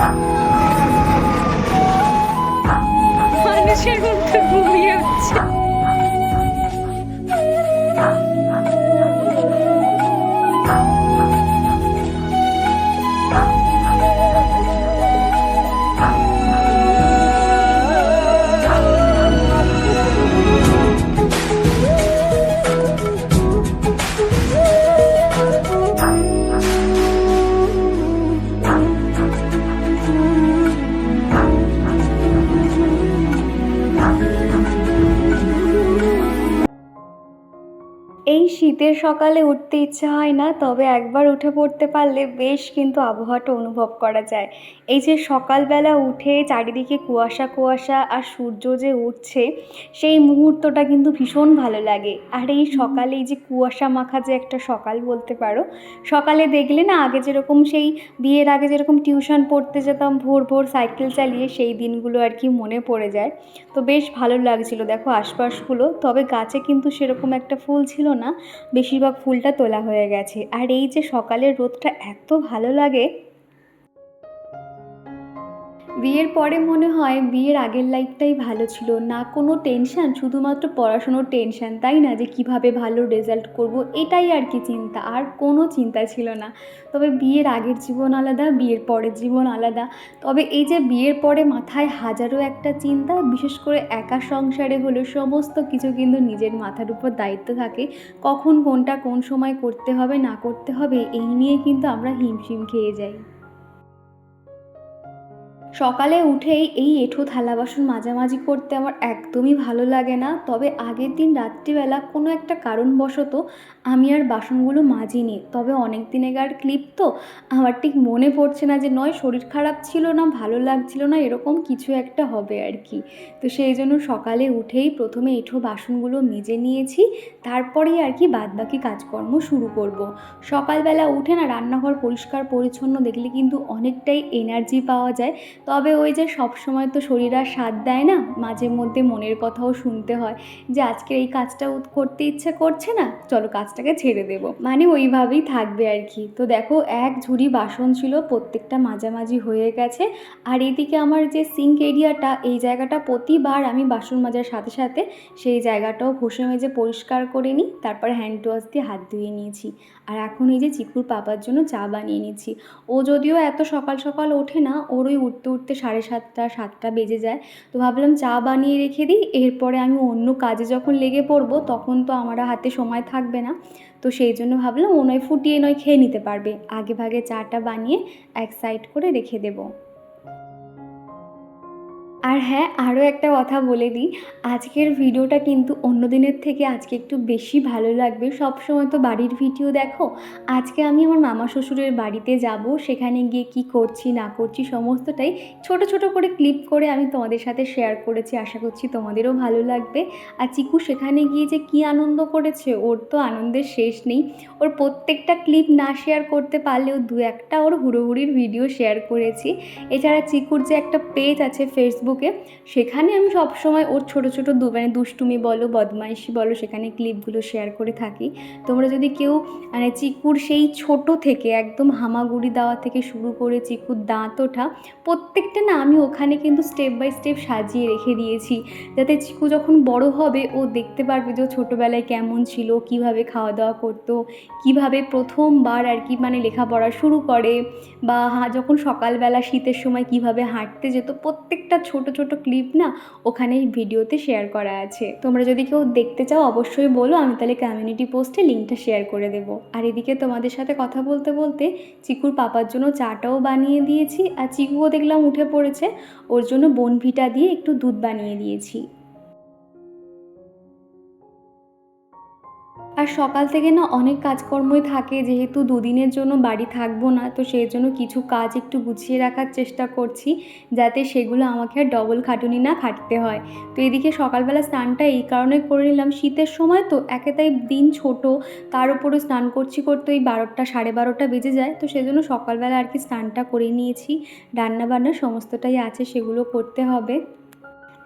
মানুষের সকালে উঠতে ইচ্ছা হয় না তবে একবার উঠে পড়তে পারলে বেশ কিন্তু আবহাওয়াটা অনুভব করা যায়। এই যে সকালবেলা উঠে চারিদিকে কুয়াশা কুয়াশা আর সূর্য যে উঠছে সেই মুহূর্তটা কিন্তু ভীষণ ভালো লাগে। আর এই সকালে এই যে কুয়াশা মাখা যে একটা সকাল বলতে পারো সকালে দেখলে না আগে যেরকম সেই বিয়ের আগে যেরকম টিউশন পড়তে যেতাম ভোর ভোর সাইকেল চালিয়ে সেই দিনগুলো আর কি মনে পড়ে যায়। তো বেশ ভালো লাগছিল। দেখো আশপাশগুলো তবে গাছে কিন্তু সেরকম একটা ফুল ছিল না। বেশিরভাগ ফুলটা তোলা হয়ে গেছে। আর এই যে সকালের রোদটা এত ভালো লাগে বিয়ের পরে মনে হয় বিয়ের আগের লাইফটাই ভালো ছিল। না কোনো টেনশন, শুধুমাত্র পড়াশুনোর টেনশন, তাই না? যে কীভাবে ভালো রেজাল্ট করব, এটাই আর কি চিন্তা। আর কোনো চিন্তা ছিল না। তবে বিয়ের আগের জীবন আলাদা, বিয়ের পরের জীবন আলাদা। তবে এই যে বিয়ের পরে মাথায় হাজারো একটা চিন্তা, বিশেষ করে একা সংসারে হলে সমস্ত কিছু কিন্তু নিজের মাথার উপর দায়িত্ব থাকে। কখন কোনটা কোন সময় করতে হবে, না করতে হবে, এই নিয়ে কিন্তু আমরা হিমশিম খেয়ে যাই। সকালে উঠেই এই এঁঠো থালা বাসন মাঝামাঝি করতে আমার একদমই ভালো লাগে না। তবে আগের দিন রাত্রিবেলা কোনো একটা কারণবশত আমি আর বাসনগুলো মাজিনি। তবে অনেক দিনেকার ক্লিপ তো, আমার ঠিক মনে পড়ছে না যে নয়, শরীর খারাপ ছিল না, ভালো লাগছিল না, এরকম কিছু একটা হবে আর কি। তো সেই জন্য সকালে উঠেই প্রথমে এঁঠো বাসনগুলো মেজে নিয়েছি, তারপরেই আর কি বাদবাকি কাজকর্ম শুরু করব। সকালবেলা উঠে না রান্নাঘর পরিষ্কার পরিচ্ছন্ন দেখলে কিন্তু অনেকটাই এনার্জি পাওয়া যায়। তবে ওই যে সব সময় তো শরীর আর সাথ দেয় না, মাঝে মধ্যে মনের কথাও শুনতে হয় যে আজকে এই কাজটা করতে ইচ্ছে করছে না, চলো কাজটাকে ছেড়ে দেবো। মানে ওইভাবেই থাকবে আর কি। তো দেখো এক ঝুড়ি বাসন ছিল, প্রত্যেকটা মাঝামাঝি হয়ে গেছে। আর এদিকে আমার যে সিঙ্ক এরিয়াটা এই জায়গাটা প্রতিবার আমি বাসন মাজার সাথে সাথে সেই জায়গাটাও ঘষে মেজে পরিষ্কার করে নিই, তারপর হ্যান্ড ওয়াশ দিয়ে হাত ধুয়ে নিয়েছি। আর এখন এই যে চিকুর পাপার জন্য চা বানিয়ে নিচ্ছি। ও যদিও এত সকাল সকাল ওঠে না, ওর ওই উঠতে উঠতে সাড়ে সাতটা সাতটা বেজে যায়। তো ভাবলাম চা বানিয়ে রেখে দিই। এরপরে আমি অন্য কাজে যখন লেগে পড়ব, তখন তো আমার হাতে সময় থাকবে না। তো সেই জন্য ভাবলাম ও নয় ফুটিয়ে নয় খেয়ে নিতে পারবে। আগে ভাগে চাটা বানিয়ে এক সাইড করে রেখে দেবো। আর হ্যাঁ আরও একটা কথা বলে দিই। আজকের ভিডিওটা কিন্তু অন্য দিনের থেকে আজকে একটু বেশি ভালো লাগবে। সব সময় তো বাড়ির ভিডিও দেখো। আজকে আমি আমার মামা শ্বশুরের বাড়িতে যাব। সেখানে গিয়ে কি করছি, না করছি সমস্তটাই ছোট ছোট করে ক্লিপ করে আমি তোমাদের সাথে শেয়ার করেছি। আশা করছি তোমাদেরও ভালো লাগবে। আর চিকু সেখানে গিয়ে যে কি আনন্দ করেছে, ওর তো আনন্দের শেষ নেই। ওর প্রত্যেকটা ক্লিপ না শেয়ার করতে পারলেও দু একটা ওর হুড়োহুড়ির ভিডিও শেয়ার করেছি। এছাড়া চিকুর যে একটা পেজ আছে ফেসবুকে সেখানে আমি সবসময় ওর ছোট ছোট দু মানে দুষ্টুমি বলো, বদমাইশি বলো, সেখানে ক্লিপগুলো শেয়ার করে থাকি। তোমরা যদি কেউ মানে চিকুর সেই ছোট থেকে, একদম হামাগুড়ি দেওয়া থেকে শুরু করে চিকুর দাঁত ওঠা, প্রত্যেকটা না আমি ওখানে কিন্তু স্টেপ বাই স্টেপ সাজিয়ে রেখে দিয়েছি। যাতে চিকু যখন বড় হবে, ও দেখতে পারবে যে ছোটোবেলায় কেমন ছিল, কীভাবে খাওয়া দাওয়া করতো, কীভাবে প্রথমবার আর কি মানে লেখাপড়া শুরু করে, বা যখন সকালবেলা শীতের সময় কীভাবে হাঁটতে যেত, প্রত্যেকটা ছোট ছোট ছোট ক্লিপ না ওখানে ভিডিওতে শেয়ার করা আছে। তোমরা যদি কেউ দেখতে চাও, অবশ্যই বলো, আমি তাহলে কমিউনিটি পোস্টে লিঙ্কটা শেয়ার করে দেব। আর এদিকে তোমাদের সাথে কথা বলতে বলতে চিকুর পাপার জন্য চাটাও বানিয়ে দিয়েছি। আর চিকুও দেখলাম উঠে পড়েছে, ওর জন্য বনভিটা দিয়ে একটু দুধ বানিয়ে দিয়েছি। আর সকাল থেকে না অনেক কাজকর্মই থাকে, যেহেতু দুদিনের জন্য বাড়ি থাকব না, তো সেই জন্য কিছু কাজ একটু গুছিয়ে রাখার চেষ্টা করছি, যাতে সেগুলো আমাকে আর ডবল খাটুনি না খাটতে হয়। তো এদিকে সকালবেলা স্নানটা এই কারণে করে নিলাম, শীতের সময় তো একে তাই দিন ছোট, তার উপরে স্নান করছি করতে ওই বারোটা সাড়ে বারোটা বেজে যায়, তো সেজন্য সকালবেলা আর কি স্নানটা করে নিয়েছি, রান্নাবান্না সমস্তটাই আছে, সেগুলো করতে হবে।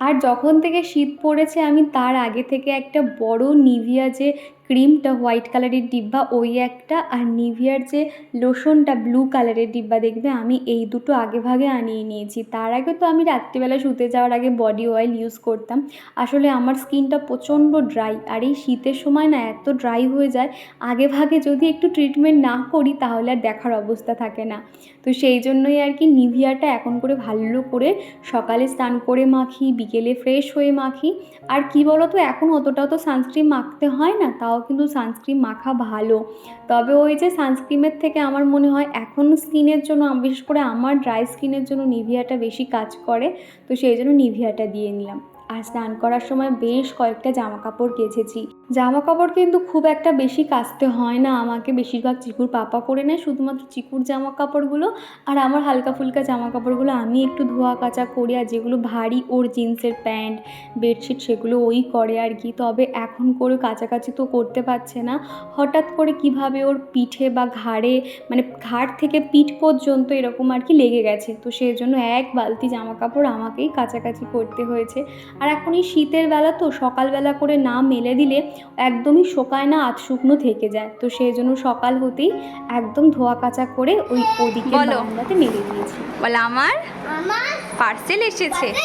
আর যখন থেকে শীত পড়েছে, আমি তার আগে থেকে একটা বড় নিভিয়া যে ক্রিমটা হোয়াইট কালারের ডিব্বা, ওই একটা, আর নিভিয়ার যে লোশনটা ব্লু কালারের ডিব্বা, দেখবে আমি এই দুটো আগে ভাগে আনিয়ে নিয়েছি। তার আগে তো আমি রাত্রিবেলা শুতে যাওয়ার আগে বডি অয়েল ইউজ করতাম। আসলে আমার স্কিনটা প্রচণ্ড ড্রাই আর এই শীতের সময় না এত ড্রাই হয়ে যায়, আগে ভাগে যদি একটু ট্রিটমেন্ট না করি, তাহলে আর দেখার অবস্থা থাকে না। তো সেই জন্যই আর কি নিভিয়াটা এখন করে ভালো করে সকালে স্নান করে মাখি, বিকেলে ফ্রেশ হয়ে মাখি। আর কি বলো তো এখন অতটাও তো সানস্ক্রিন মাখতে হয় না, তাও কিন্তু সানস্ক্রিন মাখা ভালো। তবে ওই যে সানস্ক্রিমের থেকে আমার মনে হয় এখন স্কিনের জন্য, বিশেষ করে আমার ড্রাই স্কিনের জন্য নিভিয়াটা বেশি কাজ করে। তো সেই জন্য নিভিয়াটা দিয়ে নিলাম। আর স্নান করার সময় বেশ কয়েকটা জামা কাপড় কেচেছি। জামা কাপড় কিন্তু খুব একটা বেশি কাচতে হয় না। আমাকে বেশিরভাগ চিকুর পাপা করে নেয়, শুধুমাত্র চিকুর জামা কাপড়গুলো আর আমার হালকা ফুলকা জামা কাপড়গুলো আমি একটু ধোয়া কাচা করি আর যেগুলো ভারী ওর জিন্সের প্যান্ট, বেডশিট সেগুলো ওই করে আর কি। তবে এখন করে কাছাকাছি তো করতে পারছে না। হঠাৎ করে কীভাবে ওর পিঠে বা ঘাড়ে মানে ঘাড় থেকে পিঠ পর্যন্ত এরকম আর কি লেগে গেছে। তো সেই জন্য এক বালতি জামা কাপড় আমাকেই কাছাকাছি করতে হয়েছে। আর এখন এই শীতের বেলা তো সকালবেলা করে না মেলে দিলে একদমই শোকায় না আধ শুকনো থেকে যায়। তো সেই জন্য সকাল হতেই একদম ধোয়া কাচা করে ওই ওদিকে বলো। বারান্দাতে মেলে দিয়েছি। বলে আমার? আমার? পার্সেল এসেছে।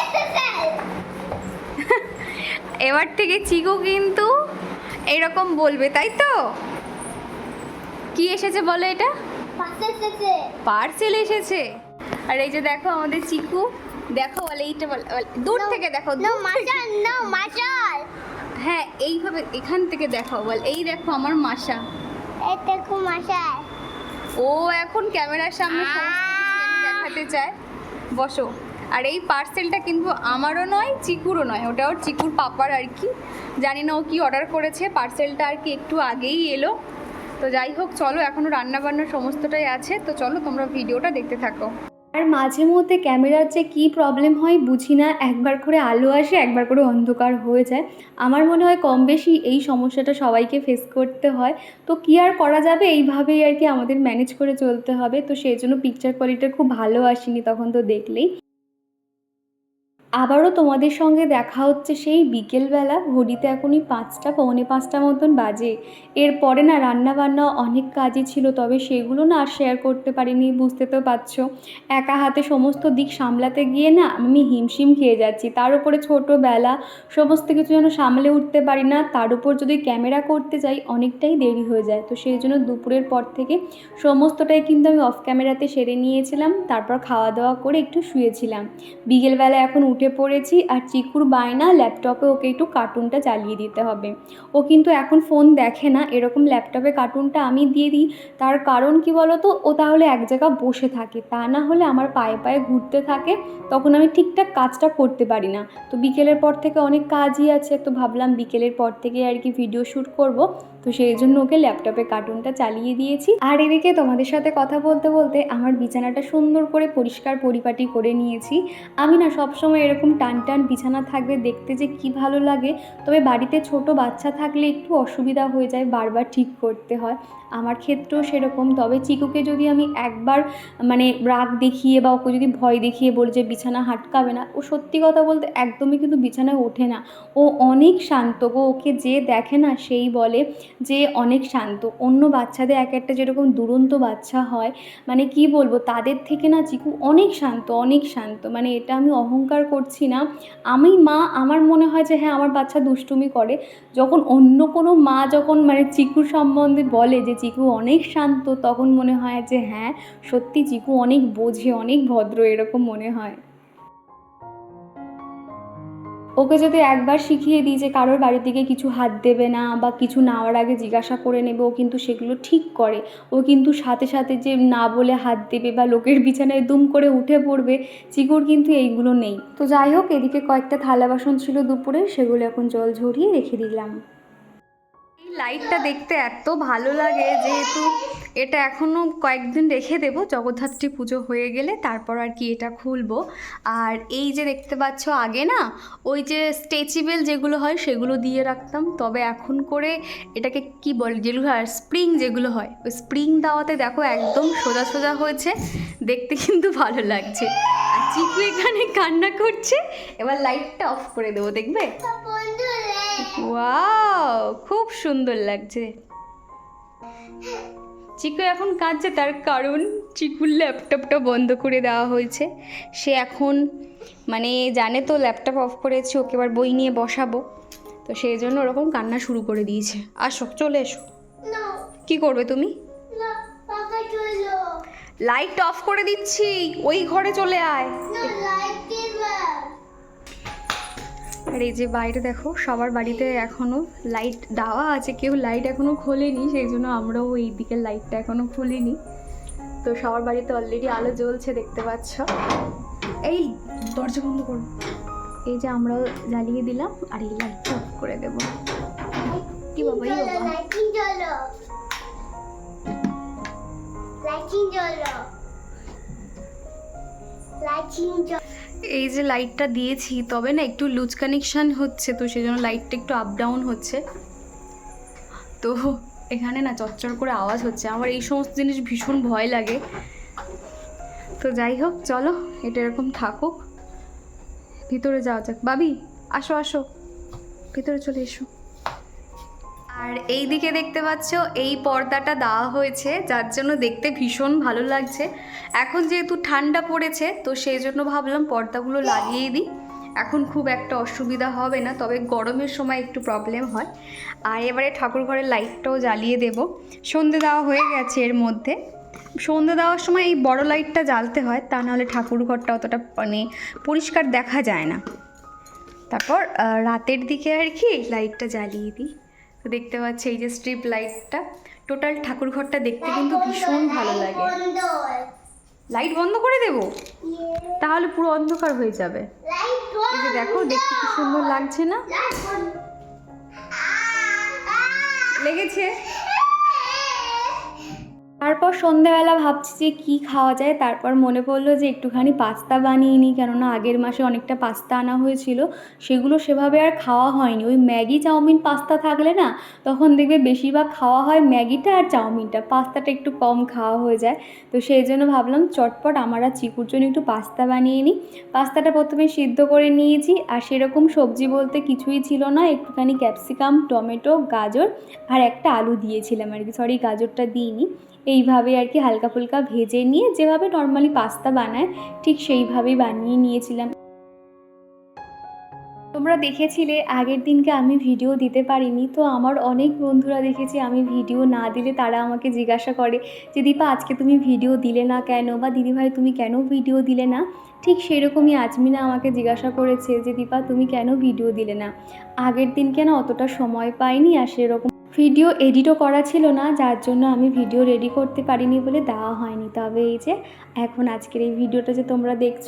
এবার থেকে চিকু কিন্তু এরকম বলবে তাই তো? কি এসেছে বলো এটা? পার্সেল এসেছে। আর এই যে দেখো আমাদের চিকু। দেখো বলে এইটা বলে দূর থেকে দেখো নো। মাচাল নো মাচাল। হ্যাঁ এইভাবে এখান থেকে দেখো বল এই দেখো আমার মাসা। এটা খুব মাচাল। ও এখন ক্যামেরার সামনে দেখাতে চায়। বসো। আর এই পার্সেলটা কিন্তু আমারও নয় চিকুরও নয় ওটা ওর চিকুর পাপার আর কি। জানি না ও কি অর্ডার করেছে পার্সেলটা আর কি একটু আগেই এলো। তো যাই হোক চলো এখনও রান্নাবান্নার সমস্তটাই আছে। তো চলো তোমরা ভিডিওটা দেখতে থাকো। আর মাঝে মধ্যে ক্যামেরার যে কী প্রবলেম হয় বুঝি না, একবার করে আলো আসে, একবার করে অন্ধকার হয়ে যায়। আমার মনে হয় কম বেশি এই সমস্যাটা সবাইকে ফেস করতে হয়। তো কী আর করা যাবে? এইভাবেই আর কি আমাদের ম্যানেজ করে চলতে হবে। তো সেই জন্য পিকচার কোয়ালিটি খুব ভালো আসেনি তখন তো দেখলেই। আবারও তোমাদের সঙ্গে দেখা হচ্ছে সেই বিকেলবেলা। ঘড়িতে এখনই পাঁচটা, পৌনে পাঁচটা মতন বাজে। এরপরে না রান্না বান্না অনেক কাজই ছিল, তবে সেগুলো না আর শেয়ার করতে পারিনি, বুঝতে তো পারছ। একা হাতে সমস্ত দিক সামলাতে গিয়ে না আমি হিমশিম খেয়ে যাচ্ছি। তার উপরে ছোটোবেলা সমস্ত কিছু যেন সামলে উঠতে পারি না, তার উপর যদি ক্যামেরা করতে যাই অনেকটাই দেরি হয়ে যায়। তো সেই জন্য দুপুরের পর থেকে সমস্তটাই কিন্তু আমি অফ ক্যামেরাতে সেরে নিয়েছিলাম, তারপর খাওয়া দাওয়া করে একটু শুয়েছিলাম। বিকেলবেলা এখন উঠে পড়েছি আর চিকুর বায়না ল্যাপটপে ওকে একটু কার্টুনটা চালিয়ে দিতে হবে। ও কিন্তু এখন ফোন দেখে না, এরকম ল্যাপটপে কার্টুনটা আমি দিয়ে দিই। তার কারণ কি বলতো? ও তাহলে এক জায়গা বসে থাকে, তা না হলে আমার পায়ে পায়ে ঘুরতে থাকে, তখন আমি ঠিকঠাক কাজটা করতে পারি না। তো বিকেলের পর থেকে অনেক কাজই আছে, তো ভাবলাম বিকেলের পর থেকে আর কি ভিডিও শ্যুট করব। তো সেই জন্য ওকে ল্যাপটপে কার্টুনটা চালিয়ে দিয়েছি। আর এদিকে তোমাদের সাথে কথা বলতে বলতে আমার বিছানাটা সুন্দর করে পরিষ্কার পরিপাটি করে নিয়েছি। আমি না সবসময় এরকম টান টান বিছানা থাকবে দেখতে যে কি ভালো লাগে, তবে বাড়িতে ছোট বাচ্চা থাকলে একটু অসুবিধা হয়ে যায়, বারবার ঠিক করতে হয়। আমার ক্ষেত্রেও সেরকম, তবে চিকুকে যদি আমি একবার মানে রাগ দেখিয়ে বা ওকে যদি ভয় দেখিয়ে বলি যে বিছানা হাটকাবে না, ও সত্যি কথা বলতে একদমই কিন্তু বিছানায় ওঠে না। ও অনেক শান্ত গো ওকে যে দেখে না সেই বলে। যে অনেক শান্ত। অন্য বাচ্চাদের এক একটা যেরকম দুরন্ত বাচ্চা হয় মানে কি বলব, তাদের থেকে না চিকু অনেক শান্ত অনেক শান্ত। মানে এটা আমি অহংকার করছি না। আমি মা, আমার মনে হয় যে হ্যাঁ আমার বাচ্চা দুষ্টুমি করে। যখন অন্য কোনো মা যখন মানে চিকুর সম্বন্ধে বলে যে চিকু অনেক শান্ত, তখন মনে হয় যে হ্যাঁ সত্যি চিকু অনেক বোঝে, অনেক ভদ্র এরকম মনে হয়। ওকে যদি একবার শিখিয়ে দিই যে কারোর বাড়ি থেকে কিছু হাত দেবে না বা কিছু নেওয়ার আগে জিজ্ঞাসা করে নেবে, ও কিন্তু সেগুলো ঠিক করে। ও কিন্তু সাথে সাথে যে না বলে হাত দেবে বা লোকের বিছানায় দুম করে উঠে পড়বে, চিকুর কিন্তু এইগুলো নেই। তো যাই হোক, এদিকে কয়েকটা থালা বাসন ছিল দুপুরে, সেগুলো এখন জল ঝরিয়ে রেখে দিলাম। লাইটটা দেখতে এত ভালো লাগে যেহেতু এটা এখনও কয়েকদিন রেখে দেবো জগদ্ধাত্রী পুজো হয়ে গেলে তারপর আর কি এটা খুলবো। আর এই যে দেখতে পাচ্ছ আগে না ওই যে স্ট্রেচেবল যেগুলো হয় সেগুলো দিয়ে রাখতাম। তবে এখন করে এটাকে কি বলে যেগুলো হয় স্প্রিং যেগুলো হয় ওই স্প্রিং দেওয়াতে দেখো একদম সোজা সোজা হয়েছে। দেখতে কিন্তু ভালো লাগছে। আর চিকু এখানে কান্না করছে। এবার লাইটটা অফ করে দেবো দেখবে? ওয়াও খুব সুন্দর। লাগছে। চিকু এখন কাঁদছে তার কারণ চিকুর ল্যাপটপটা বন্ধ করে দেওয়া হয়েছে। সে এখন মানে জানে তো ল্যাপটপ অফ করেছে ওকে এবার বই নিয়ে বসাবো। তো সেই জন্য ওরকম কান্না শুরু করে দিয়েছে। আসো চলে এসো। কি করবে তুমি? লাইট অফ করে দিচ্ছি ওই ঘরে চলে আয়। আর এই যে বাইরে দেখো, সবার বাড়িতে এখনও লাইট দেওয়া আছে, কেউ লাইট এখনও খোলেনি, সেই জন্য আমরাও এই দিকের লাইটটা এখনও খুলিনি। তো সবার বাড়িতে অলরেডি আলো জ্বলছে, দেখতে পাচ্ছ। এই দরজা বন্ধ করো। এই যে আমরাও জ্বালিয়ে দিলাম, আর এই লাইটটা অফ করে দেব। কি বাবা, এই বাবা। লাইটিং জ্বলো। লাইটিং জ্বলো। লাইটিং জ্বলো। এই যে লাইটটা দিয়েছি, তবে না একটু লুজ কানেকশান হচ্ছে, তো সেজন্য লাইটটা একটু আপ ডাউন হচ্ছে। তো এখানে না চচ্চর করে আওয়াজ হচ্ছে, আমার এই সমস্ত জিনিস ভীষণ ভয় লাগে। তো যাই হোক, চলো, এটা এরকম থাকুক। ভিতরে যাওয়া যাক। বাবি, আসো আসো। ভিতরে চলে এসো। আর এই দিকে দেখতে পাচ্ছ, এই পর্দাটা দেওয়া হয়েছে, যার জন্য দেখতে ভীষণ ভালো লাগছে। এখন যেহেতু ঠান্ডা পড়েছে, তো সেই জন্য ভাবলাম পর্দাগুলো লাগিয়ে দিই। এখন খুব একটা অসুবিধা হবে না, তবে গরমের সময় একটু প্রবলেম হয়। আর এবারে ঠাকুর ঘরের লাইটটাও জ্বালিয়ে দেব। সন্ধে দেওয়া হয়ে গেছে এর মধ্যে। সন্ধে দেওয়ার সময় এই বড় লাইটটা জ্বালতে হয়, তা নাহলে ঠাকুর ঘরটা অতটা মানে পরিষ্কার দেখা যায় না। তারপর রাতের দিকে আর কি লাইটটা জ্বালিয়ে দিই। দেখতে পাচ্ছি এই যে স্ট্রিপ লাইটটা টোটাল ঠাকুর ঘরটা দেখতে কিন্তু ভীষণ ভালো লাগে। লাইট বন্ধ করে দেব? তাহলে পুরো অন্ধকার হয়ে যাবে। এই যে দেখো দেখতে কি সুন্দর লাগছে না? লেগেছে? তারপর সন্ধেবেলা ভাবছি যে কী খাওয়া যায়। তারপর মনে পড়ল যে একটুখানি পাস্তা বানিয়ে নিই, কেননা আগের মাসে অনেকটা পাস্তা আনা হয়েছিল। সেগুলো সেভাবে আর খাওয়া হয়নি। ওই ম্যাগি চাউমিন পাস্তা থাকলে না, তখন দেখবে বেশিরভাগ খাওয়া হয় ম্যাগিটা আর চাউমিনটা। পাস্তাটা একটু কম খাওয়া হয়ে যায়। তো সেই জন্য ভাবলাম চটপট আমার আর চিকুর জন্য একটু পাস্তা বানিয়ে নিই। পাস্তাটা প্রথমে সিদ্ধ করে নিয়েছি। আর সেরকম সবজি বলতে কিছুই ছিল না। একটুখানি ক্যাপসিকাম, টমেটো, গাজর আর একটা আলু দিয়েছিলাম আর কি। সরি, গাজরটা দিইনি। এইভাবে আর কি হালকা ফুলকা ভেজে নিয়ে যেভাবে নর্মালি পাস্তা বানায়, ঠিক সেইভাবেই বানিয়ে নিয়েছিলাম। তোমরা দেখেছিলে, আগের দিনকে আমি ভিডিও দিতে পারিনি, তো আমার অনেক বন্ধুরা দেখেছি আমি ভিডিও না দিলে তারা আমাকে জিজ্ঞাসা করে যে, দীপা, আজকে তুমি ভিডিও দিলে না কেন? বা দিদিভাই, তুমি কেন ভিডিও দিলে না? ঠিক সেরকমই আজমিনা আমাকে জিজ্ঞাসা করেছে যে, দীপা, তুমি কেন ভিডিও দিলে না? আগের দিনকে না অতটা সময় পাইনি, আর সেরকম ভিডিও এডিটও করা ছিল না যার জন্য আমি ভিডিও রেডি করতে পারিনি বলে দেওয়া হয়নি। তবে এই যে এখন আজকের এই ভিডিওটা যে তোমরা দেখছ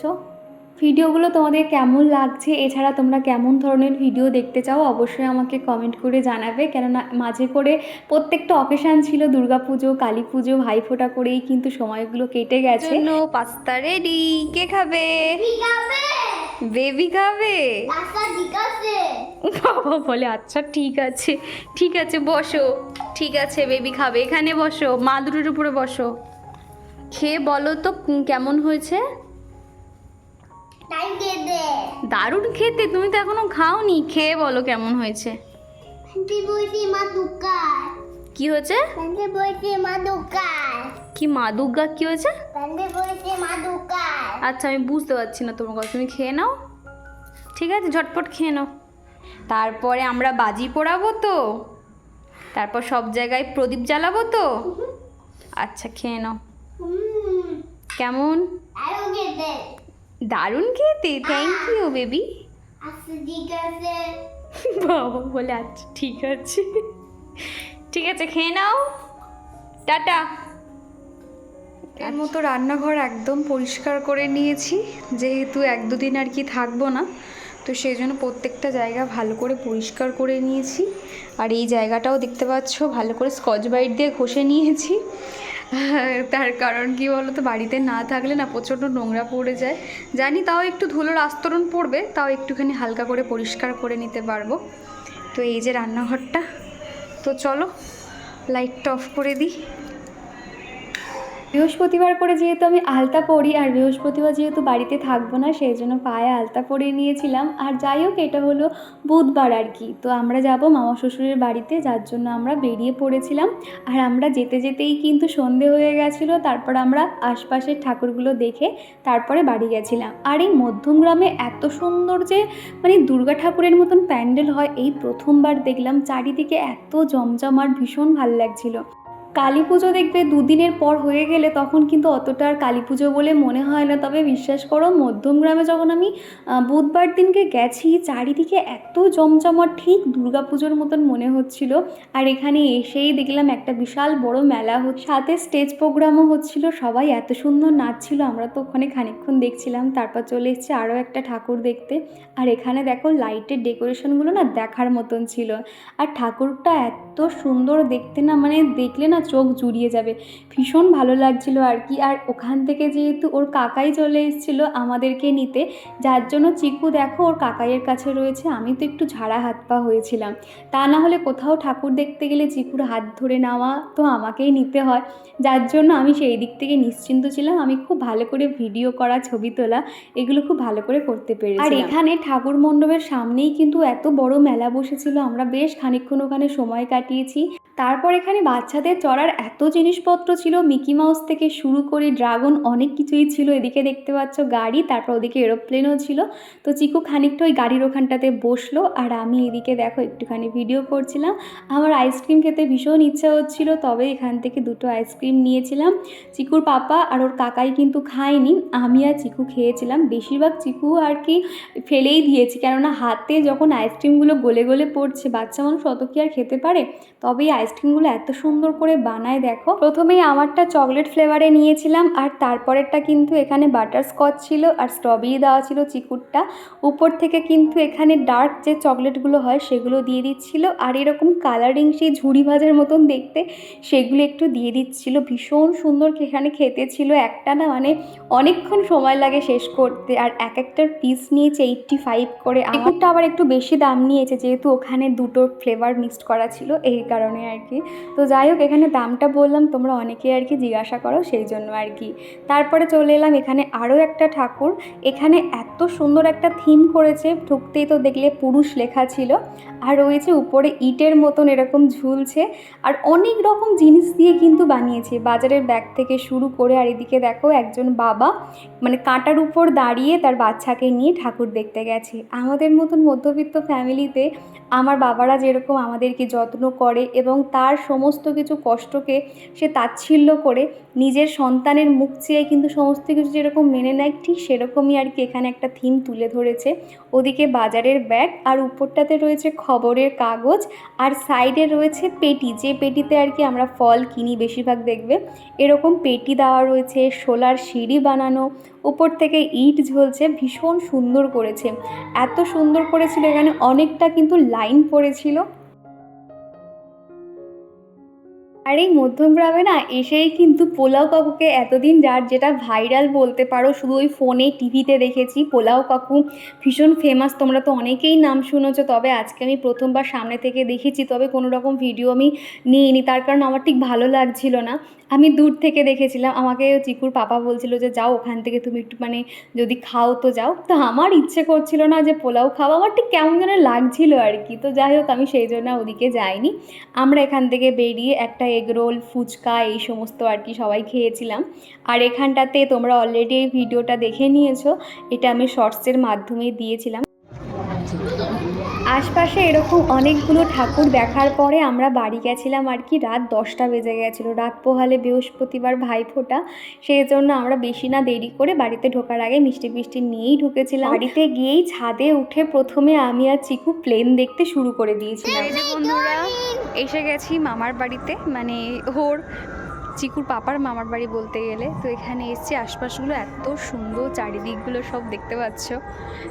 ভিডিওগুলো তোমাদের কেমন লাগছে? এছাড়া তোমরা কেমন ধরনের ভিডিও দেখতে চাও অবশ্যই আমাকে কমেন্ট করে জানাবে। কেননা মাঝে করে প্রত্যেকটা অকেশান ছিল দুর্গাপুজো কালী পুজো ভাইফোঁটা করেই কিন্তু সময়গুলো কেটে গেছে। পাস্তা রেডি কে খাবে? বেবি খাবে? আছে। বাবা বলে আচ্ছা ঠিক আছে ঠিক আছে বসো। ঠিক আছে বেবি খাবে। এখানে বসো মাদুরের উপরে বসো। খেয়ে বলো তো কেমন হয়েছে? দারুণ খেতে। তুমি তো এখনও খাওনি। খেয়ে বলো কেমন হয়েছে? মা কি হয়েছে? প্যান্টে বইছে মা দোকান কি মা দুর্গা কি হয়েছে? প্যান্টে বইছে মা দোকান আচ্ছা আমি বুঝতে পারছি না তোমার কথা। তুমি খেয়ে নাও। ঠিক আছে ঝটপট খেয়ে নাও। তারপরে আমরা বাজি পোড়াবো তো? তারপর সব জায়গায় প্রদীপ জ্বালাবো তো? আচ্ছা খেয়ে নাও। কেমন? দারুণ খেতে। থ্যাংক ইউ বেবি আচ্ছা ঠিক আছে। বাবা বলে আচ্ছা ঠিক আছে। ঠিক আছে, খেয়ে নাও। টাটা। এর মতো রান্নাঘর একদম পরিষ্কার করে নিয়েছি, যেহেতু এক দুদিন আর কি থাকব না, তো সেই জন্য প্রত্যেকটা জায়গা ভালো করে পরিষ্কার করে নিয়েছি। আর এই জায়গাটাও দেখতে পাচ্ছ, ভালো করে স্কচ বাইট দিয়ে ঘষে নিয়েছি। তার কারণ কি বলো তো বাড়িতে না থাকলে না প্রচণ্ড নোংরা পড়ে যায়। জানি তাও একটু ধুলোর আস্তরণ পড়বে, তাও একটুখানি হালকা করে পরিষ্কার করে নিতে পারব। তো এই যে রান্নাঘরটা তো চলো লাইটটা অফ করে দিই। বৃহস্পতিবার করে যেহেতু আমি আলতা পরি, আর বৃহস্পতিবার যেহেতু বাড়িতে থাকব না, সেই জন্য পায়ে আলতা পরে নিয়েছিলাম। আর যাই হোক, এটা হলো বুধবার আর কি। তো আমরা যাব মামা শ্বশুরের বাড়িতে, যার জন্য আমরা বেরিয়ে পড়েছিলাম। আর আমরা যেতে যেতেই কিন্তু সন্ধে হয়ে গেছিল, তারপর আমরা আশপাশের ঠাকুরগুলো দেখে তারপরে বাড়ি গেছিলাম। আর এই মধ্যমগ্রামে এত সুন্দর যে মানে দুর্গা ঠাকুরের মতন প্যান্ডেল হয়, এই প্রথমবার দেখলাম, চারিদিকে এত জমজমাট, ভীষণ ভালো লাগছিল। কালী পুজো দেখবে দুদিনের পর হয়ে গেলে তখন কিন্তু অতটা আর কালী পুজো বলে মনে হয় না। তবে বিশ্বাস করো মধ্যমগ্রামে যখন আমি বুধবার দিনকে গেছি, চারিদিকে এত জমজমাট, ঠিক দুর্গা পুজোর মতন মনে হচ্ছিল। আর এখানে এসেই দেখলাম একটা বিশাল বড় মেলা হচ্ছে। সাথে স্টেজ প্রোগ্রামও হচ্ছিল, সবাই এত সুন্দর নাচছিল, আমরা তো ওখানে খানিকক্ষণ দেখছিলাম। তারপর চলে এসেছি আরও একটা ঠাকুর দেখতে। আর এখানে দেখো লাইটের ডেকোরেশনগুলো না দেখার মতন ছিল। আর ঠাকুরটা এত সুন্দর দেখতে না মানে দেখলে না চোখ জুড়িয়ে যাবে। ভীষণ ভালো লাগছিল আর কি। আর ওখান থেকে যেহেতু ওর কাকাই চলে এসেছিল আমাদেরকে নিতে, যার জন্য চিকু দেখো ওর কাকাইয়ের কাছে রয়েছে, আমি তো একটু ঝাড়া হাত পা হয়েছিলাম। তা না হলে কোথাও ঠাকুর দেখতে গেলে চিকুর হাত ধরে নেওয়া তো আমাকেই নিতে হয়। যার জন্য আমি সেই দিক থেকে নিশ্চিন্ত ছিলাম, আমি খুব ভালো করে ভিডিও করা, ছবি তোলা, এগুলো খুব ভালো করে করতে পেরেছি আর এখানে ঠাকুর মণ্ডপের সামনেই কিন্তু এত বড় মেলা বসেছিল, আমরা বেশ খানিকক্ষণ ওখানে সময় কাটিয়েছি। তারপর এখানে বাচ্চাদের চড়ার এত জিনিসপত্র ছিল, মিকি মাউস থেকে শুরু করে ড্রাগন অনেক কিছুই ছিল। এদিকে দেখতে পাচ্ছ গাড়ি, তারপর ওদিকে এরোপ্লেনও ছিল। তো চিকু খানিকটা ওই গাড়ির ওখানটাতে বসল আর আমি এদিকে দেখো একটুখানি ভিডিও করছিলাম। আমার আইসক্রিম খেতে ভীষণ ইচ্ছা হচ্ছিল, তবে এখান থেকে দুটো আইসক্রিম নিয়েছিলাম। চিকুর পাপা আর ওর কাকাই কিন্তু খায়নি, আমি আর চিকু খেয়েছিলাম। বেশিরভাগ চিকু আর কি ফেলেই দিয়েছি, কেননা হাতে যখন আইসক্রিমগুলো গলে গলে পড়ছে, বাচ্চা মানুষ অত কি আর খেতে পারে? তবে এই আইসক্রিমগুলো এত সুন্দর করে বানায় দেখো। প্রথমেই আমারটা চকলেট ফ্লেভারে নিয়েছিলাম, আর তারপরেরটা কিন্তু এখানে বাটার স্কচ ছিল, আর স্ট্রবেরি দেওয়া ছিল চিকুরটা। উপর থেকে কিন্তু এখানে ডার্ক যে চকলেটগুলো হয় সেগুলো দিয়ে দিচ্ছিল, আর এরকম কালারিং সেই ঝুড়ি ভাজার মতন দেখতে সেগুলো একটু দিয়ে দিচ্ছিল। ভীষণ সুন্দর এখানে খেতে ছিল, একটা না মানে অনেকক্ষণ সময় লাগে শেষ করতে, আর এক একটার পিস নিয়েছে এইটটি ফাইভ করে। আমারটা আবার একটু বেশি দাম নিয়েছে, যেহেতু ওখানে দুটো ফ্লেভার মিক্সড করা ছিল, এই কারণে আর কি। তো যাই হোক, এখানে দামটা বললাম, তোমরা অনেকেই আর কি জিজ্ঞাসা করো সেই জন্য আর কি। তারপরে চলে এলাম এখানে আরও একটা ঠাকুর। এখানে এত সুন্দর একটা থিম করেছে, ঢুকতেই তো দেখলে পুরুষ লেখা ছিল। আর রয়েছে উপরে ইটের মতন এরকম ঝুলছে। আর অনেক রকম জিনিস দিয়ে কিন্তু বানিয়েছে। বাজারের ব্যাগ থেকে শুরু করে আর এদিকে দেখো একজন বাবা মানে কাঁটার উপর দাঁড়িয়ে তার বাচ্চাকে নিয়ে ঠাকুর দেখতে গেছে। আমাদের মতন মধ্যবিত্ত ফ্যামিলিতে আমার বাবারা যেরকম আমাদেরকে যত্ন করে এবং তার সমস্ত কিছু কষ্টকে সে তাচ্ছিল্য করে নিজের সন্তানের মুখ চেয়ে কিন্তু সমস্ত কিছু যেরকম মেনে নেয়, ঠিক সেরকমই আর কি এখানে একটা থিম তুলে ধরেছে। ওদিকে বাজারের ব্যাগ আর উপরটাতে রয়েছে খবরের কাগজ আর সাইডে রয়েছে পেটি। যে পেটিতে আর কি আমরা ফল কিনি বেশিরভাগ দেখবে, এরকম পেটি দেওয়া রয়েছে, সোলার সিঁড়ি বানানো, উপর থেকে ইট ঝুলছে, ভীষণ সুন্দর করেছে। এত সুন্দর করেছিল এখানে, অনেকটা কিন্তু লাইন পড়েছিল। আর এই মধ্যমগ্রামে না এসেই কিন্তু পোলাও কাকুকে এতদিন যার যেটা ভাইরাল বলতে পারো, শুধু ওই ফোনে টিভিতে দেখেছি। পোলাও কাকু ভীষণ ফেমাস তোমরা তো অনেকেই নাম শুনেছো, তবে আজকে আমি প্রথমবার সামনে থেকে দেখেছি, তবে কোনো রকম ভিডিও আমি নিইনি, তার কারণ আমার ঠিক ভালো লাগছিল না। আমি দূর থেকে দেখেছিলাম, আমাকে চিকুর পাপা বলছিল যে, যাও ওখান থেকে, তুমি একটু মানে যদি খাও তো যাও। তো আমার ইচ্ছে করছিল না যে, পোলাও খাওয়া আমার ঠিক কেমন যেন লাগছিল আর কি। তো যাই হোক, আমি সেই জন্য ওদিকে যাইনি। আমরা এখান থেকে বেরিয়ে একটা এগরোল ফুচকা, এই সমস্ত আর কি সবাই খেয়েছিলাম। আর এখানটাতে তোমরা অলরেডি ভিডিওটা দেখে নিয়েছো। এটা আমি শর্টসের মাধ্যমে দিয়েছিলাম। আশপাশে এরকম অনেকগুলো ঠাকুর দেখার পরে আমরা বাড়ি গেছিলাম আর কি, রাত দশটা বেজে গেছিল। রাত পোহালে বৃহস্পতিবার ভাইফোঁটা সেই জন্য আমরা বেশি না দেরি করে বাড়িতে ঢোকার আগে মিষ্টি ফিষ্টি নিয়েই ঢুকেছিলাম। বাড়িতে গিয়েই ছাদে উঠে প্রথমে আমি আর চিকু প্লেন দেখতে শুরু করে দিয়েছিলাম। বন্ধুরা, এসে গেছি মামার বাড়িতে মানে ওর চিকুর পাপার মামার বাড়ি বলতে গেলে, তো এখানে এসছি, আশপাশগুলো এত সুন্দর, চারিদিকগুলো সব দেখতে পাচ্ছ।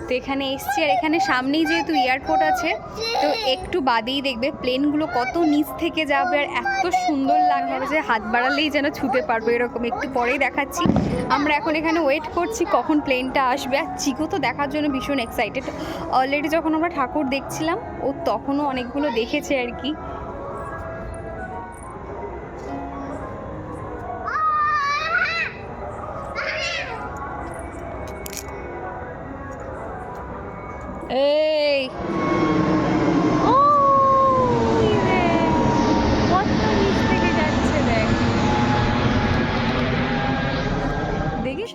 তো এখানে এসছি, আর এখানে সামনেই যেহেতু এয়ারপোর্ট আছে, তো একটু বাদেই দেখবে, প্লেনগুলো কত নিচ থেকে যাবে, আর এত সুন্দর লাগবে যে হাত বাড়ালেই যেন ছুতে পারব এরকম। একটু পরেই দেখাচ্ছি। আমরা এখন এখানে ওয়েট করছি কখন প্লেনটা আসবে, আর চিকু তো দেখার জন্য ভীষণ এক্সাইটেড অলরেডি যখন আমরা ঠাকুর দেখছিলাম, ও তখনও অনেকগুলো দেখেছে আর কি।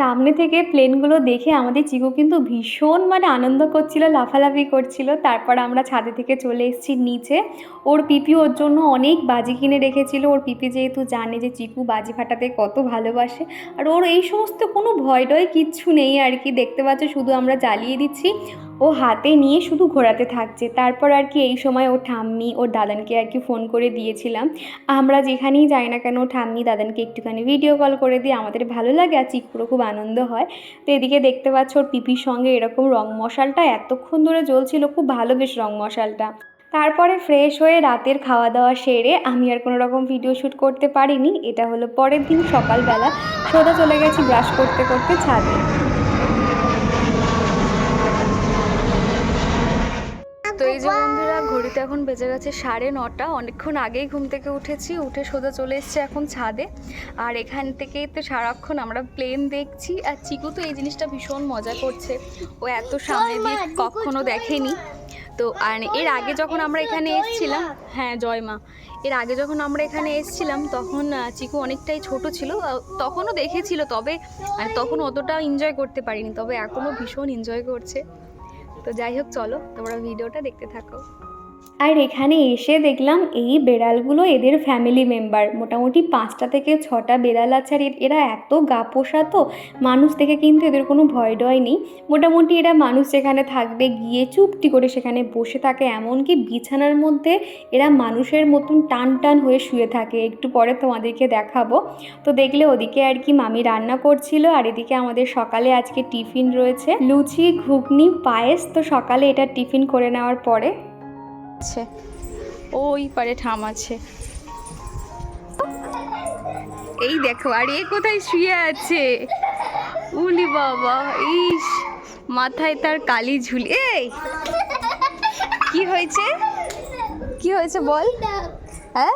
সামনে থেকে প্লেনগুলো দেখে আমাদের চিকু কিন্তু ভীষণ মানে আনন্দ করছিল, লাফালাফি করছিল। তারপর আমরা ছাদে থেকে চলে এসেছি নিচে। ওর পিপি ওর জন্য অনেক বাজি কিনে রেখেছিল। ওর পিপি যেহেতু জানে যে চিকু বাজি ফাটাতে কত ভালোবাসে। আর ওর এই সমস্ত কোনো ভয় টয় কিচ্ছু নেই আর কি। দেখতে পাচ্ছ শুধু আমরা জ্বালিয়ে দিচ্ছি। ও হাতে নিয়ে শুধু ঘোরাতে থাকছে। তারপর আর কি এই সময় ও ঠাম্মি, ওর দাদানকে আর কি ফোন করে দিয়েছিলাম। আমরা যেখানেই যাই না কেন, ঠাম্মি দাদানকে একটুখানি ভিডিও কল করে দিই। আমাদের ভালো লাগে, আর চিকুরও খুব আনন্দ হয়। তো এদিকে দেখতে পাচ্ছ, ওর পিপির সঙ্গে এরকম রং মশালটা এতক্ষণ ধরে জ্বলছিল, খুব ভালো বেশ রং মশালটা। তারপরে ফ্রেশ হয়ে রাতের খাওয়া দাওয়া সেরে আমি আর কোনো রকম ভিডিও শ্যুট করতে পারিনি। এটা হলো পরের দিন সকালবেলা। সোজা চলে গেছি ব্রাশ করতে করতে ছাদে তো এই যে বন্ধুরা, ঘড়িতে এখন বেজে গেছে সাড়ে নটা। অনেকক্ষণ আগেই ঘুম থেকে উঠেছি, উঠে সোজা চলে এসেছি এখন ছাদে। আর এখান থেকেই তো সারাক্ষণ আমরা প্লেন দেখছি। আর চিকু তো এই জিনিসটা ভীষণ মজা করছে। ও এত সামনে দিয়ে কখনো দেখেনি। তো, আর এর আগে যখন আমরা এখানে এসেছিলাম হ্যাঁ জয় মা। এর আগে যখন আমরা এখানে এসেছিলাম, তখন চিকু অনেকটাই ছোট ছিল। তখনও দেখেছিল, তবে তখন অতটা এনজয় করতে পারিনি। তবে এখনও ভীষণ এনজয় করছে। তো যাই হোক চলো তোমরা ভিডিওটা দেখতে থাকো। আর এখানে এসে দেখলাম এই বেড়ালগুলো এদের ফ্যামিলি মেম্বার মোটামুটি পাঁচটা থেকে ছটা বেড়াল আছে আর এরা এত গা পোষা তো মানুষ থেকে কিন্তু এদের কোনো ভয় ডয় নেই। মোটামুটি এরা মানুষ যেখানে থাকবে গিয়ে চুপটি করে সেখানে বসে থাকে, এমনকি বিছানার মধ্যে এরা মানুষের মতন টান টান হয়ে শুয়ে থাকে। একটু পরে তোমাদেরকে দেখাবো। তো দেখলে ওদিকে আর কি মামি রান্না করছিল, আর এদিকে আমাদের সকালে আজকে টিফিন রয়েছে। লুচি, ঘুগনি, পায়েস, তো সকালে এটা টিফিন করে নেওয়ার পরে আছে ওই পারে ঠাম আছে এই দেখো, আর এ কোথায় শুয়ে আছে? উলি বাবা, ইস, মাথায় তার কালি ঝুলি। এই, কি হয়েছে? কি হয়েছে বল? হ্যাঁ?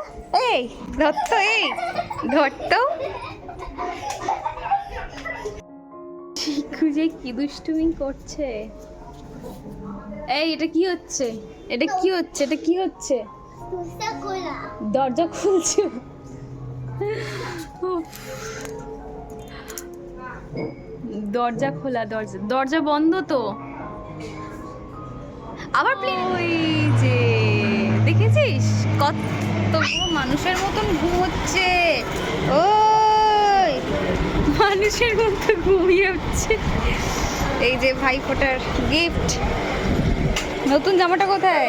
এই, ধরতো এই, ধরতো। খুঁজে কি দুষ্টুমি করছে। এই এটা কি হচ্ছে? এটা কি হচ্ছে? এটা কি হচ্ছে? দরজা খুলছে। দরজা খোলা দরজা দরজা বন্ধ তো। আবার প্লেন ওই যে দেখেছিস? কত মানুষের মতন ঘুমোচ্ছে। ও মানুষের মতো ঘুমিয়ে হচ্ছে। এই যে ভাই ফোটার গিফট নতুন জামাটা কোথায়?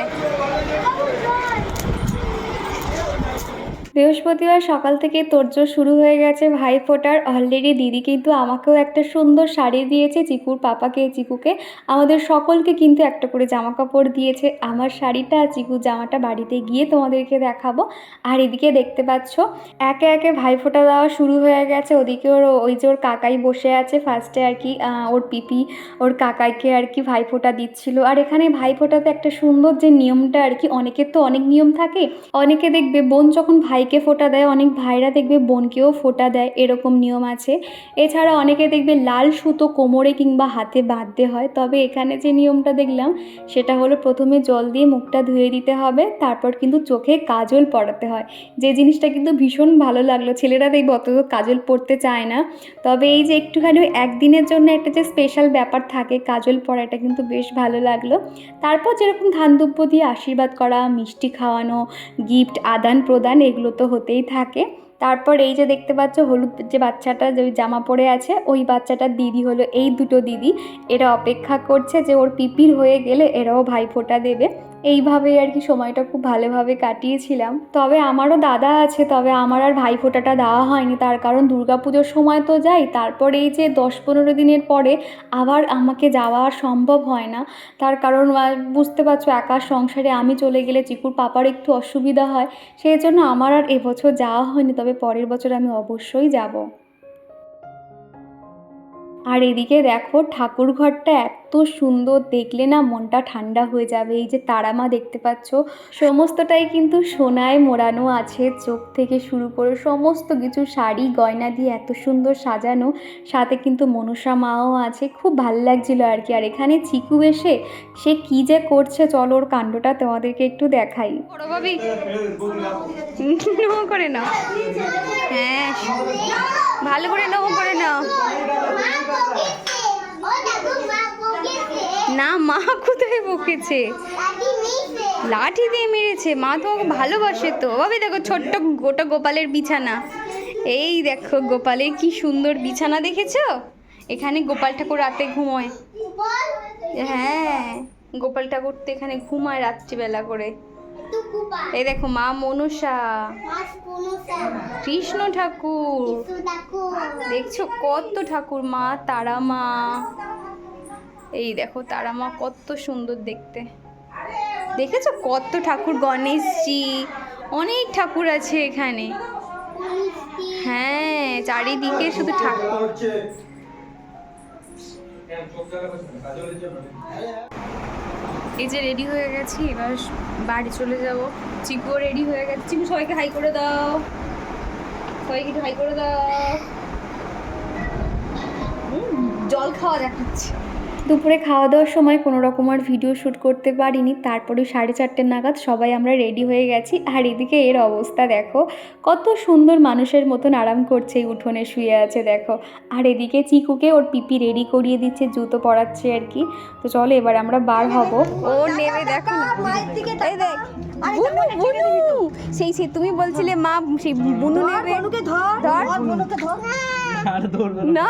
বৃহস্পতিবার সকাল থেকে তোড়জোড় শুরু হয়ে গেছে ভাই ফোটার অলরেডি দিদি কিন্তু আমাকেও একটা সুন্দর শাড়ি দিয়েছে, চিকুর পাপাকে, চিকুকে। আমাদের সকলকে কিন্তু একটা করে জামা কাপড় দিয়েছে। আমার শাড়িটা, চিকুর জামাটা বাড়িতে গিয়ে তোমাদেরকে দেখাবো। আর এদিকে দেখতে পাচ্ছ, একে একে ভাই ফোঁটা দেওয়া শুরু হয়ে গেছে। ওদিকে ওর, ওই যে ওর কাকাই বসে আছে ফার্স্টে আর কি ওর পিপি, ওর কাকাইকে আর কি ভাই ফোঁটা দিচ্ছিল। আর এখানে ভাই ফোঁটাতে একটা সুন্দর যে নিয়মটা আর কি, অনেকের তো অনেক নিয়ম থাকে। অনেকে দেখবে বোন যখন ভাইকে ফোঁটা দেয়, অনেক ভাইরা দেখবে বোনকেও ফোঁটা দেয়, এরকম নিয়ম আছে। এছাড়া অনেকে দেখবে লাল সুতো কোমরে কিংবা হাতে বাঁধতে হয়, তবে এখানে যে নিয়মটা দেখলাম, সেটা হলো প্রথমে জল দিয়ে মুখটা ধুয়ে দিতে হবে, তারপর কিন্তু চোখে কাজল পড়াতে হয়। যে জিনিসটা কিন্তু ভীষণ ভালো লাগল, ছেলেরা দেখবে অত কাজল পরতে চায় না। তবে এই যে একটুখানি একদিনের জন্য একটা যে স্পেশাল ব্যাপার থাকে, কাজল পরাটা কিন্তু বেশ ভালো লাগল। তারপর যেরকম ধান দুব্য দিয়ে আশীর্বাদ করা, মিষ্টি খাওয়ানো গিফট আদান প্রদান এগুলো তো হতেই থাকে। তারপর এই যে দেখতে পাচ্ছ, হলুদ যে বাচ্চাটা যে জামা পরে আছে, ওই বাচ্চাটার দিদি হলো এই দুটো দিদি। এরা অপেক্ষা করছে যে ওর পিপির হয়ে গেলে এরাও ভাইফোঁটা দেবে। এইভাবেই আর কি সময়টা খুব ভালোভাবে কাটিয়েছিলাম। তবে আমারও দাদা আছে, তবে আমার আর ভাইফোঁটাটা দেওয়া হয়নি। তার কারণ দুর্গাপুজোর সময় তো যাই, তারপর এই যে দশ পনেরো দিনের পরে আবার আমাকে যাওয়া সম্ভব হয় না। তার কারণ বুঝতে পারছ, একা সংসারে আমি চলে গেলে চিকুর পাপার একটু অসুবিধা হয়। সেই জন্য আমার আর এবছর যাওয়া হয়নি, তবে পরের বছর আমি অবশ্যই যাব। আর এদিকে দেখো ঠাকুর ঘরটা এত সুন্দর দেখলে না মনটা ঠান্ডা হয়ে যাবে। এই যে তারা মা দেখতে পাচ্ছ সমস্তটাই কিন্তু সোনায় মোড়ানো আছে। চোখ থেকে শুরু করে সমস্ত কিছু শাড়ি গয়না দিয়ে এত সুন্দর সাজানো। সাথে কিন্তু মনসা মাও আছে। খুব ভালো লাগছিল আর কি। আর এখানে চিকু এসে সে কি যে করছে চলো ওর কাণ্ডটা তোমাদেরকে একটু দেখাই। বড় করে নাও। হ্যাঁ ভালো করে নমো করে নাও মা বকেছে ও দেখো মা বকেছে না মা কোথায় বকেছে? লাঠি দিয়ে মেরেছে? মা তোমাকে ভালোবাসে তো। ভাবি দেখো ছোট্ট গোটা গোপালের বিছানা। এই দেখো গোপালের কি সুন্দর বিছানা দেখেছ? এখানে গোপাল ঠাকুর রাতে ঘুমোয়। হ্যাঁ গোপাল ঠাকুর তো এখানে ঘুমায় রাত্রিবেলা করে। এই দেখো মা মনসা। পুনুসা কৃষ্ণ ঠাকুর। দেখছ কত ঠাকুর মা তারা মা। এই দেখো তারা মা কত সুন্দর দেখতে। দেখেছ কত ঠাকুর? গণেশজি, অনেক ঠাকুর আছে এখানে। হ্যাঁ চারিদিকে শুধু ঠাকুর। এই যে রেডি হয়ে গেছি, এবার বাড়ি চলে যাব। চিকুও রেডি হয়ে গেছে। চিকু, সবাইকে হাই করে দাও। সবাইকে একটু হাই করে দাও। জল খাওয়া দেখাচ্ছে। দুপুরে খাওয়া দাওয়ার সময় কোনো রকম আর ভিডিও শ্যুট করতে পারিনি। তারপরে সাড়ে চারটে নাগাদ সবাই আমরা রেডি হয়ে গেছি। আর এদিকে এর অবস্থা দেখো কত সুন্দর মানুষের মতন আরাম করছে এই উঠোনে শুয়ে আছে দেখো। আর এদিকে চিকুকে ওর পিপি রেডি করিয়ে দিচ্ছে জুতো পরাচ্ছে আর কি। তো চলো এবার আমরা বার হব। ও নেবে দেখো সেই সে তুমি বলছিলে মা সেই বুনু নেবে। ধর। আর ধরবে? না।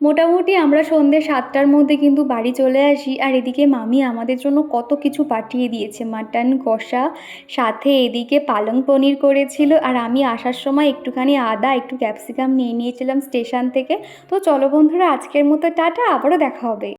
মোটামুটি আমরা সন্ধ্যে সাতটার মধ্যে কিন্তু বাড়ি চলে আসি আর এদিকে মামি আমাদের জন্য কত কিছু পাঠিয়ে দিয়েছে। মাটন কষা সাথে এদিকে পালং পনির করেছিল আর আমি আসার সময় একটুখানি আদা একটু ক্যাপসিকাম নিয়ে নিয়েছিলাম স্টেশন থেকে। তো চলো বন্ধুরা আজকের মতো টাটা আবারও দেখা হবে।